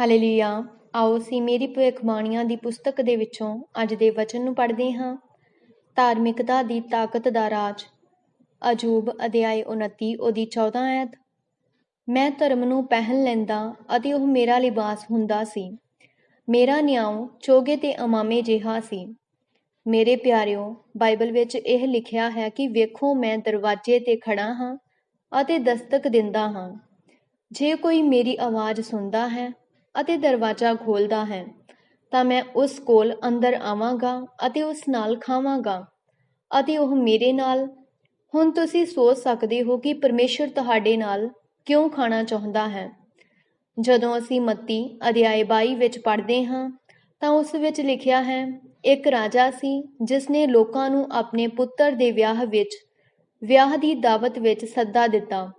Hallelujah. ਆਓ ਅਸੀਂ ਮੇਰੀ ਭਵਿੱਖਬਾਣੀਆਂ ਦੀ ਪੁਸਤਕ ਦੇ ਵਿੱਚੋਂ ਅੱਜ ਦੇ ਵਚਨ ਨੂੰ ਪੜ੍ਹਦੇ ਹਾਂ। ਧਾਰਮਿਕਤਾ ਦੀ ਤਾਕਤ ਦਾ ਰਾਜ। ਅਜੂਬ ਅਧਿਆਇ 29 ਉਹਦੀ 14 ਆਇਤ। ਮੈਂ ਧਰਮ ਨੂੰ ਪਹਿਨ ਲੈਂਦਾ ਅਤੇ ਉਹ ਮੇਰਾ ਲਿਬਾਸ ਹੁੰਦਾ ਸੀ। ਮੇਰਾ ਨਿਆਉ ਚੋਗੇ ਤੇ ਅਮਾਮੇ ਜਿਹਾ ਸੀ। ਮੇਰੇ ਪਿਆਰਿਓ, ਬਾਈਬਲ ਵਿੱਚ ਇਹ ਲਿਖਿਆ ਹੈ ਕਿ ਵੇਖੋ, ਮੈਂ ਦਰਵਾਜ਼ੇ ਤੇ ਖੜਾ ਹਾਂ ਅਤੇ ਦਸਤਕ ਦਿੰਦਾ ਹਾਂ। ਜੇ ਕੋਈ ਮੇਰੀ ਆਵਾਜ਼ ਸੁਣਦਾ ਹੈ ਅਤੇ ਦਰਵਾਜ਼ਾ ਖੋਲਦਾ ਹੈ, ਤਾਂ ਮੈਂ ਉਸ ਕੋਲ ਅੰਦਰ ਆਵਾਂਗਾ ਅਤੇ ਉਸ ਨਾਲ ਖਾਵਾਂਗਾ। ਅਤੇ ਉਹ ਮੇਰੇ ਨਾਲ, ਹੁਣ ਤੁਸੀਂ ਸੋਚ ਸਕਦੇ ਹੋ ਕਿ ਪਰਮੇਸ਼ਰ ਤੁਹਾਡੇ ਨਾਲ ਕਿਉਂ ਖਾਣਾ ਚਾਹੁੰਦਾ ਹੈ? ਜਦੋਂ ਅਸੀਂ ਮੱਤੀ ਅਧਿਆਇ 22 ਵਿੱਚ ਪੜ੍ਹਦੇ ਹਾਂ, ਤਾਂ ਉਸ ਵਿੱਚ ਲਿਖਿਆ ਹੈ, ਇੱਕ ਰਾਜਾ ਸੀ ਜਿਸ ਨੇ ਲੋਕਾਂ ਨੂੰ ਆਪਣੇ ਪੁੱਤਰ ਦੇ ਵਿਆਹ ਵਿੱਚ, ਵਿਆਹ ਦੀ ਦਾਵਤ ਵਿੱਚ ਸੱਦਾ ਦਿੱਤਾ।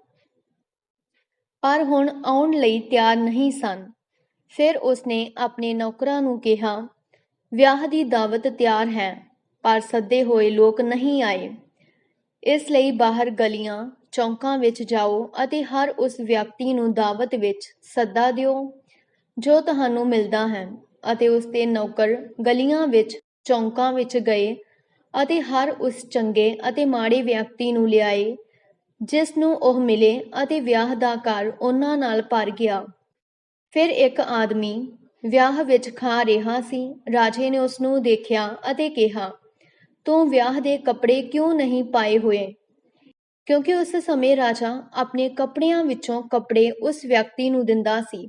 ਪਰ ਹੁਣ ਆਉਣ ਲਈ ਤਿਆਰ ਨਹੀਂ ਸਨ। ਫਿਰ ਉਸਨੇ ਆਪਣੇ ਨੌਕਰਾਂ ਨੂੰ ਕਿਹਾ, ਵਿਆਹ ਦੀ ਦਾਵਤ ਤਿਆਰ ਹੈ, ਪਰ ਸੱਦੇ ਹੋਏ ਲੋਕ ਨਹੀਂ ਆਏ। ਇਸ ਲਈ ਬਾਹਰ ਗਲੀਆਂ, ਚੌਂਕਾਂ ਵਿੱਚ ਜਾਓ ਅਤੇ ਹਰ ਉਸ ਵਿਅਕਤੀ ਨੂੰ ਦਾਵਤ ਵਿੱਚ ਸੱਦਾ ਦਿਓ, ਜੋ ਤੁਹਾਨੂੰ ਮਿਲਦਾ ਹੈ ਅਤੇ ਉਸ ਦੇ ਨੌਕਰ ਗਲੀਆਂ ਵਿੱਚ, ਚੌਂਕਾਂ ਵਿੱਚ ਗਏ ਅਤੇ ਹਰ ਉਸ ਚੰਗੇ ਅਤੇ ਮਾੜੇ ਵਿਅਕਤੀ ਨੂੰ ਲਿਆਏ, ਜਿਸ ਨੂੰ ਉਹ ਮਿਲੇ ਅਤੇ ਵਿਆਹ ਦਾ ਘਰ ਉਹਨਾਂ ਨਾਲ ਭਰ ਗਿਆ। ਫਿਰ ਇੱਕ ਆਦਮੀ ਵਿਆਹ ਵਿੱਚ ਖਾ ਰਿਹਾ ਸੀ। ਰਾਜੇ ਨੇ ਉਸ ਨੂੰ ਦੇਖਿਆ ਅਤੇ ਕਿਹਾ, ਤੂੰ ਵਿਆਹ ਦੇ ਕੱਪੜੇ ਕਿਉਂ ਨਹੀਂ ਪਾਏ ਹੋਏ? ਕਿਉਂਕਿ ਉਸ ਸਮੇਂ ਰਾਜਾ ਆਪਣੇ ਕੱਪੜਿਆਂ ਵਿੱਚੋਂ ਕੱਪੜੇ ਉਸ ਵਿਅਕਤੀ ਨੂੰ ਦਿੰਦਾ ਸੀ,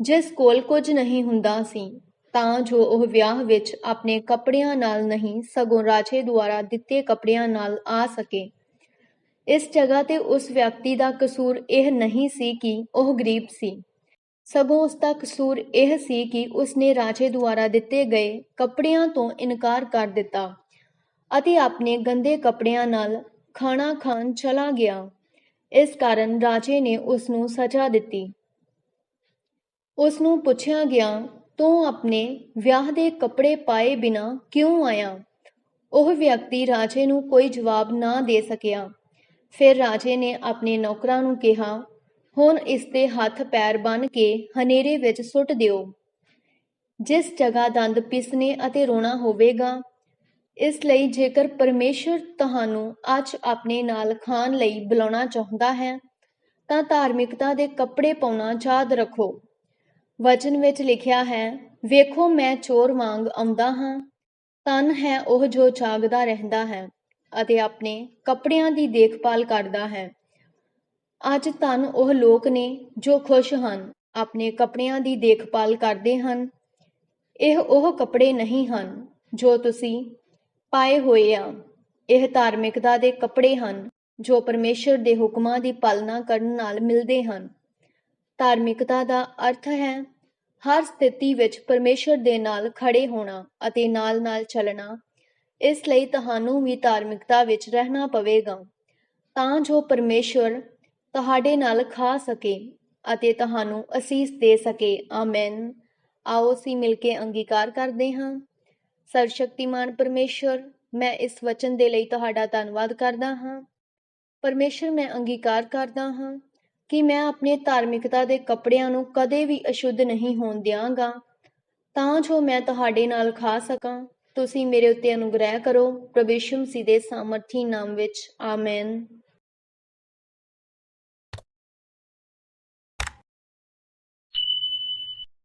ਜਿਸ ਕੋਲ ਕੁਝ ਨਹੀਂ ਹੁੰਦਾ ਸੀ। ਤਾਂ ਜੋ ਉਹ ਵਿਆਹ ਵਿੱਚ ਆਪਣੇ ਕੱਪੜਿਆਂ ਨਾਲ ਨਹੀਂ, ਸਗੋਂ ਰਾਜੇ ਦੁਆਰਾ ਦਿੱਤੇ ਕੱਪੜਿਆਂ ਨਾਲ ਆ ਸਕੇ। ਇਸ ਜਗ੍ਹਾ ਤੇ ਉਸ ਵਿਅਕਤੀ ਦਾ ਕਸੂਰ ਇਹ ਨਹੀਂ ਸੀ ਕਿ ਉਹ ਗਰੀਬ ਸੀ। ਸਗੋਂ ਉਸ ਦਾ ਕਸੂਰ ਇਹ ਸੀ ਕਿ ਉਸ ਨੇ ਰਾਜੇ ਦੁਆਰਾ ਦਿੱਤੇ ਗਏ ਕੱਪੜਿਆਂ ਤੋਂ ਇਨਕਾਰ ਕਰ ਦਿੱਤਾ ਅਤੇ ਆਪਣੇ ਗੰਦੇ ਕੱਪੜਿਆਂ ਨਾਲ ਖਾਣਾ ਖਾਣ ਚਲਾ ਗਿਆ। ਇਸ ਕਾਰਨ ਰਾਜੇ ਨੇ ਉਸ ਨੂੰ ਸਜ਼ਾ ਦਿੱਤੀ। ਉਸ ਨੂੰ ਪੁੱਛਿਆ ਗਿਆ, ਤੂੰ ਆਪਣੇ ਵਿਆਹ ਦੇ ਕੱਪੜੇ ਪਾਏ ਬਿਨਾ ਕਿਉਂ ਆਇਆ? ਉਹ ਵਿਅਕਤੀ ਰਾਜੇ ਨੂੰ ਕੋਈ ਜਵਾਬ ਨਾ ਦੇ ਸਕਿਆ। ਫਿਰ ਰਾਜੇ ਨੇ ਆਪਣੇ ਨੌਕਰਾਂ ਨੂੰ ਕਿਹਾ ਹੁਣ ਇਸ ਦੇ ਹੱਥ ਪੈਰ ਬੰਨ ਕੇ ਹਨੇਰੇ ਵਿੱਚ ਸੁੱਟ ਦਿਓ। ਜਿਸ ਜਗ੍ਹਾ ਦੰਦ ਪਿਸਨੇ ਅਤੇ ਰੋਣਾ ਹੋਵੇਗਾ, ਇਸ ਲਈ ਜੇਕਰ ਪਰਮੇਸ਼ਰ ਤੁਹਾਨੂੰ ਅੱਜ ਆਪਣੇ ਨਾਲ ਖਾਣ ਲਈ ਬੁਲਾਉਣਾ ਚਾਹੁੰਦਾ ਹੈ, ਤਾਂ ਧਾਰਮਿਕਤਾ ਦੇ ਕੱਪੜੇ ਪਾਉਣਾ ਯਾਦ ਰੱਖੋ। ਵਚਨ ਵਿੱਚ ਲਿਖਿਆ ਹੈ, ਵੇਖੋ, ਮੈਂ ਚੋਰ ਵਾਂਗ ਆਉਂਦਾ ਹਾਂ। ਤਨ ਹੈ ਉਹ ਜੋ ਜਾਗਦਾ ਰਹਿੰਦਾ ਹੈ ਅਤੇ ਆਪਣੇ ਕੱਪੜਿਆਂ ਦੀ ਦੇਖਭਾਲ ਕਰਦਾ ਹੈ। ਅੱਜ ਤਨ ਉਹ ਲੋਕ ਨੇ ਜੋ ਖੁਸ਼ ਹਨ, ਆਪਣੇ ਕੱਪੜਿਆਂ ਦੀ ਦੇਖਭਾਲ ਕਰਦੇ ਹਨ। ਇਹ ਉਹ ਕੱਪੜੇ ਨਹੀਂ ਹਨ ਜੋ ਤੁਸੀਂ ਪਾਏ ਹੋਏ ਆ। ਇਹ ਧਾਰਮਿਕਤਾ ਦੇ ਕੱਪੜੇ ਹਨ ਜੋ ਪਰਮੇਸ਼ਰ ਦੇ ਹੁਕਮਾਂ ਦੀ ਪਾਲਣਾ ਕਰਨ ਨਾਲ ਮਿਲਦੇ ਹਨ। ਧਾਰਮਿਕਤਾ ਦਾ ਅਰਥ ਹੈ, ਹਰ ਸਥਿਤੀ ਵਿੱਚ ਪਰਮੇਸ਼ਰ ਦੇ ਨਾਲ ਖੜੇ ਹੋਣਾ ਅਤੇ ਨਾਲ-ਨਾਲ ਚੱਲਣਾ। ਇਸ ਲਈ ਤੁਹਾਨੂੰ ਵੀ ਧਾਰਮਿਕਤਾ ਵਿੱਚ ਰਹਿਣਾ ਪਵੇਗਾ। ਤਾਂ ਜੋ ਪਰਮੇਸ਼ਰ ਤੁਹਾਡੇ ਨਾਲ ਖਾ ਸਕੇ ਅਤੇ ਤੁਹਾਨੂੰ ਅਸੀਸ ਦੇ ਸਕੇ। ਆਮੇਨ। ਆਓ ਅਸੀਂ ਮਿਲ ਕੇ ਅੰਗੀਕਾਰ ਕਰਦੇ ਹਾਂ। ਸਰਵਸ਼ਕਤੀਮਾਨ ਪਰਮੇਸ਼ਰ ਮੈਂ ਇਸ ਵਚਨ ਦੇ ਲਈ ਤੁਹਾਡਾ ਧੰਨਵਾਦ ਕਰਦਾ ਹਾਂ। ਪਰਮੇਸ਼ਰ ਮੈਂ ਅੰਗੀਕਾਰ ਕਰਦਾ ਹਾਂ ਕਿ ਮੈਂ ਆਪਣੇ ਧਾਰਮਿਕਤਾ ਦੇ ਕੱਪੜਿਆਂ ਨੂੰ ਕਦੇ ਵੀ ਅਸ਼ੁੱਧ ਨਹੀਂ ਹੋਣ ਦਿਆਂਗਾ। ਤਾਂ ਜੋ ਮੈਂ ਤੁਹਾਡੇ ਨਾਲ ਖਾ ਸਕਾਂ। ਤੁਸੀਂ ਮੇਰੇ ਉੱਤੇ ਅਨੁਗ੍ਰਹਿ ਕਰੋ। ਪ੍ਰਭੂ ਯਿਸੂ ਮਸੀਹ ਦੇ ਸਾਮਰਥੀ ਨਾਮ ਵਿੱਚ, ਆਮੇਨ।